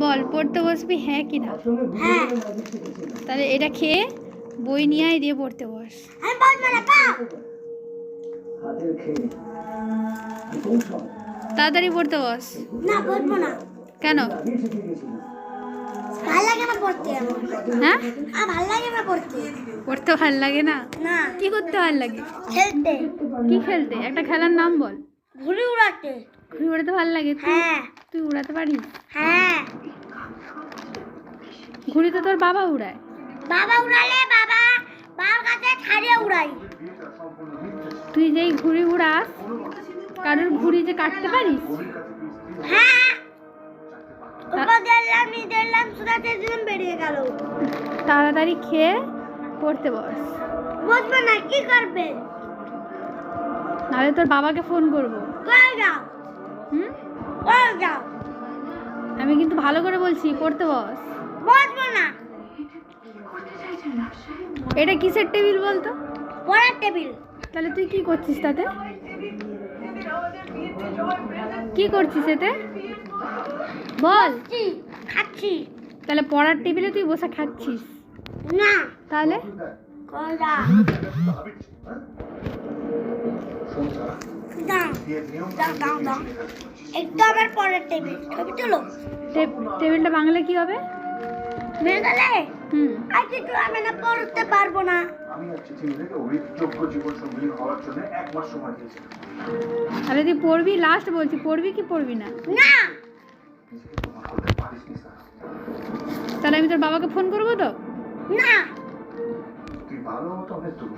বল পড়তে বসবি হ্যাঁ কি না? হ্যাঁ। তাহলে এটা খেয়ে বই নিয়ে আয় দিয়ে পড়তে বস। না তাড়াতাড়ি পড়তে বস। না বলব না। কেন? ভালো লাগে না পড়তে হ্যাঁ? ভালো লাগে না পড়তে। পড়তে ভালো লাগে না? না। কি করতে ভালো লাগে? খেলতে। কি খেলতে? একটা খেলার নাম বল। ঘুড়ি উড়াতে। ঘুড়ি উড়াতে ভালো লাগে? হ্যাঁ। তুই উড়াতে পারিস? হ্যাঁ। ঘুড়ি তো তোর বাবা উড়ায়? বাবা উড়ালে বাবা বাবার কাছে ছাড়িয়ে উড়াই। তুই যেই ঘুড়ি উড়াস কারোর ঘুড়ি যে কাটতে পারিস? হ্যাঁ। বেরিয়ে গেল। তাড়াতাড়ি খেয়ে পড়তে বস। বুঝব না কি করবে? নাহলে তোর বাবাকে ফোন করব। হুম? যাও আমি কিন্তু ভালো করে বলছি পড়তে বস। বুঝব না। এটা কিসের টেবিল বলতো? পড়ার টেবিল। তাহলে তুই কি করছিস তাতে? কি করছিস এতে? বল। কি খাচ্ছি। তাহলে পড়ার টেবিলে তুই বসে খাচ্ছিস। না। তাহলে? করে যাও দাও দাও দাও দাও একটু পরের টেবিল ছবি তুলো। টেবিলটা বাংলা কি হবে? হুম। আর কিছু আমি না পড়তে পারব না। আমি আর চিঠি লিখে জীবন সঙ্গী হওয়ার জন্য এক মাস সময় দিয়েছিলাম তাহলে তুই পড়বি? লাস্ট বলছি পড়বি কি পড়বি না? তাহলে আমি তোর বাবাকে ফোন করব তো? না! তুই ভালো মতো অনেক দূর